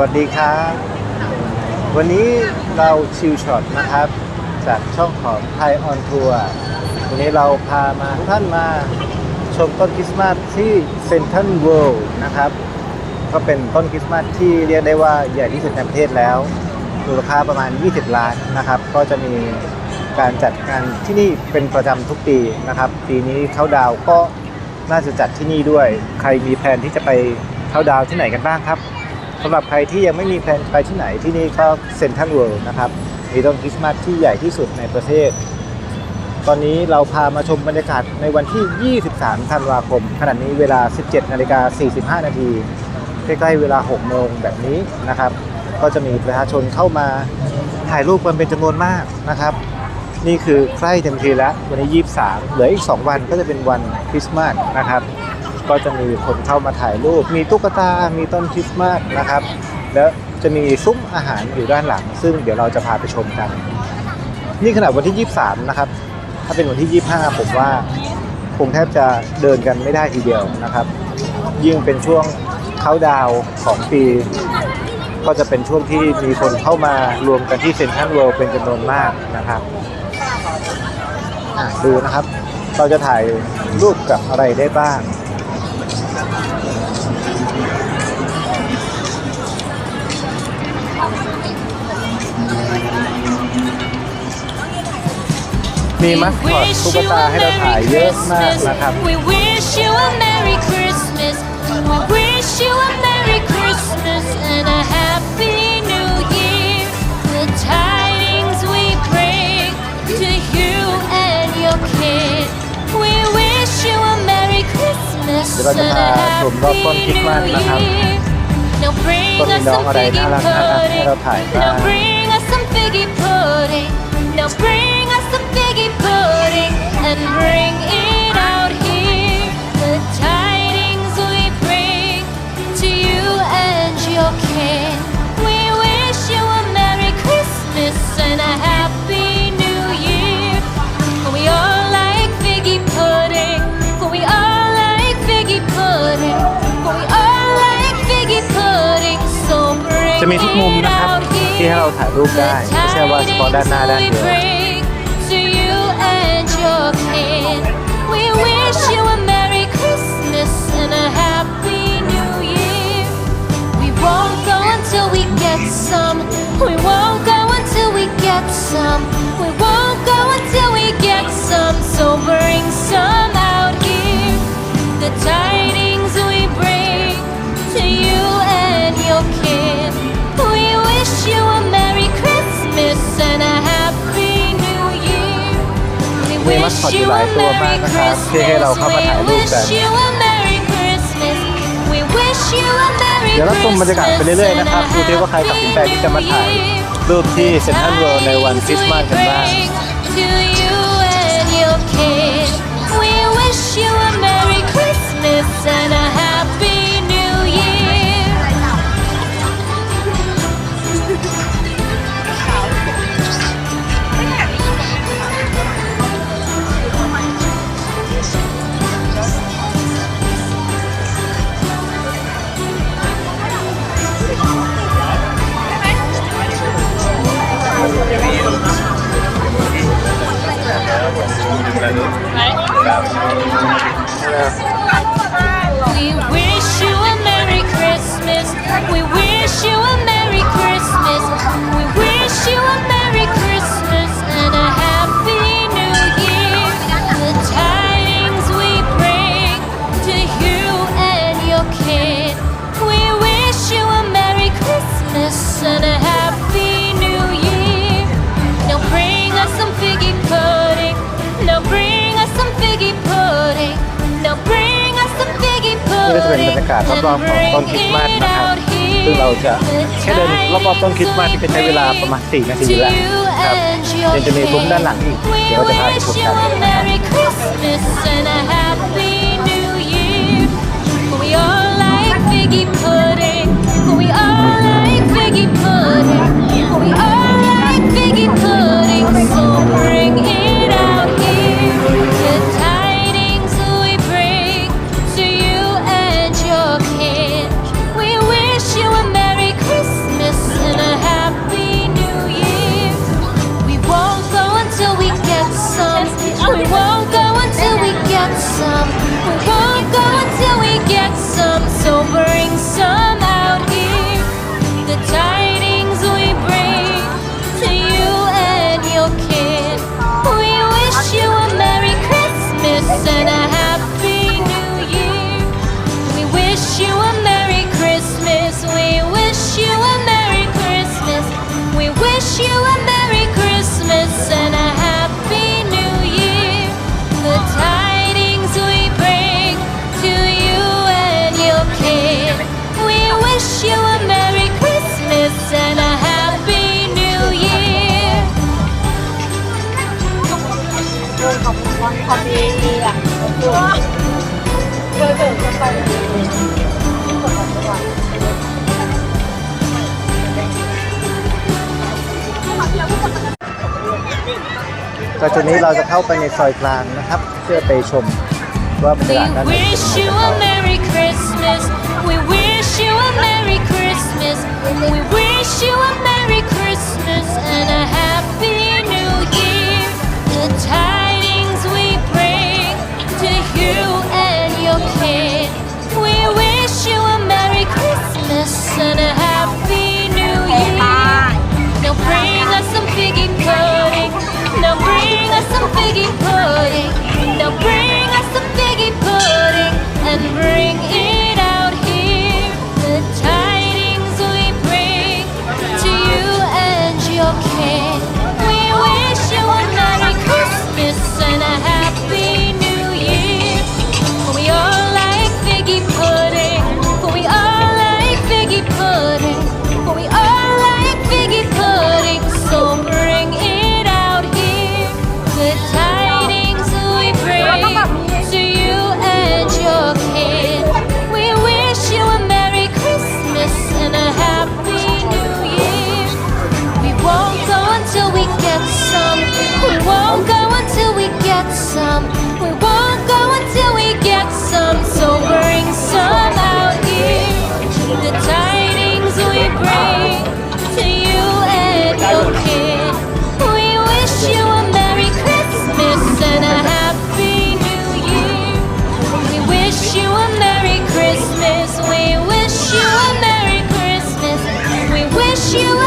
วัสดีครับ วันนี้เราชิลช็อตนะครับ จากช่องของไทยออนทัวร์วันนี้เราพามาทุกท่านมาชมต้นคริสต์มาสที่เซนทรัลเวิลด์นะครับ ก็เป็นต้นคริสต์มาสที่เรียกได้ว่าใหญ่ที่สุดในประเทศแล้วมูลค่าประมาณ 20 ล้านนะครับ ก็จะมีการจัดงานที่นี่เป็นประจำทุกปีนะครับ ปีนี้เข้าดาวก็น่าจะจัดที่นี่ด้วย ใครมีแผนที่จะไปเข้าดาวที่ไหนกันบ้างครับำหรับใครที่ยังไม่มีแผนไปที่ไหนที่นี่ก็เซ็นทรัลเวิลด์นะครับ มีต้นคริสต์มาสที่ใหญ่ที่สุดในประเทศ ตอนนี้เราพามาชมบรรยากาศในวันที่ 23 ธันวาคม ขณะนี้เวลา 17 นาฬิกา 45 นาทีใกล้ๆเวลา 6 โมงแบบนี้นะครับ ก็จะมีประชาชนเข้ามาถ่ายรูปกันเป็นจำนวนมากนะครับ นี่คือใกล้เต็มทีแล้ว วันนี้ 23 เหลืออีก 2 วันก็จะเป็นวันคริสต์มาสนะครับ ก็จะมีคนเข้ามาถ่ายรูป มีตุ๊กตา มีต้นคริสต์มาสนะครับ แล้วจะมีซุ้มอาหารอยู่ด้านหลัง ซึ่งเดี๋ยวเราจะพาไปชมกัน นี่ขนาดวันที่ 23 นะครับ ถ้าเป็นวันที่ 25 ผมว่าคงแทบจะเดินกันไม่ได้ทีเดียวนะครับ ยิ่งเป็นช่วงเข้าดาวของปี ก็จะเป็นช่วงที่มีคนเข้ามารวมกันที่เซ็นทรัลเวิลด์เป็นจำนวนมากนะครับดูนะครับ เราจะถ่ายรูปกับอะไรได้บ้าง มีมัสคอตตุ๊กตาให้เราถ่ายเยอะมากนะครับ We wish you a Merry Christmas. We wish you a Merry Christmas and a Happy New Year. The tidings we bring to you and your kid. We wish you a Merry Christmas เดี๋ยวเราจะ and พา a ชมรอบต้น Happy คริสต์มาส New นะครับ Year. Now bring ก็มี us น้อง some อะไร figgy น่ารักน่ารักให้เรา pudding. ถ่ายบ้าง Now bring us some figgy pudding. Now bring จะมีทุกมุม it นะครับ out ที่ให้เรา here. ถ่ายรูปได้ ไม่ใช่ว่าเฉพาะด้านหน้าด้านเดียว To you and your kin. We wish you a Merry Christmas and a Happy New Year. We won't go until we get some. We มีมัส wish คอตอ you ยู่หลาย a ตัวมาก Merry นะครับที่ให้เรา Christmas. เข้ามา We ถ่ายรูปกัน wish you a Merry Christmas. We wish you a Merry เดี๋ยวเราชมบรรยากาศไปเรื่อยๆนะครับดูที่ว่าใครตัดสินใจที่จะมาถ่ายรูปที่เซ็นทรัลเวิลด์ในวันคริสต์มาสกันบ้าง To you and your kid, we wish you a Merry นะ We wish ก็จะเป็นบรรยากาศรอบๆของต้นคริสต์มาสนะครับซึ่งเราจะแค่เดินรอบๆต้นคริสต์มาสที่จะใช้เวลาประมาณ 4 นาทีแล้วครับยังจะมีซุ้มด้านหลังอีก เดี๋ยวเราจะพาไปชมกันนะครับ ก็จุดนี้เราจะเข้าไปในซอยกลางนะครับ เพื่อไปชมว่าบรรยากาศด้านในเป็นยังไง you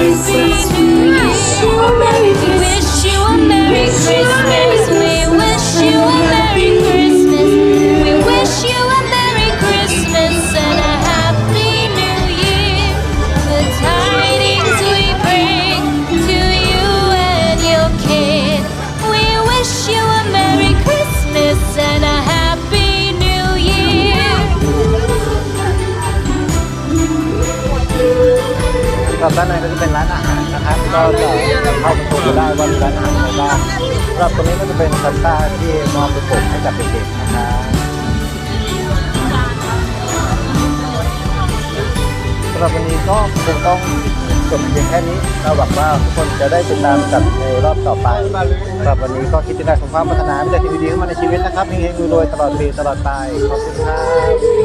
and เข้าได้ว่ามีร้านอาหารอะไรบ้างสำหรับตรงนี้ก็จะเป็นซันต้าที่มอบลูกโป่งให้กับเด็กๆนะครับสำหรับวันนี้ก็คงต้องจบเพียงแค่นี้เราหวังว่าทุกคนจะได้ติดตามกันในรอบต่อไปสำหรับวันนี้ก็คิดถึงการสมความพัฒนาไม่ได้ที่ดีๆเข้ามาในชีวิตนะครับเฮงๆรวยๆตลอดปีตลอดไปขอบคุณครับ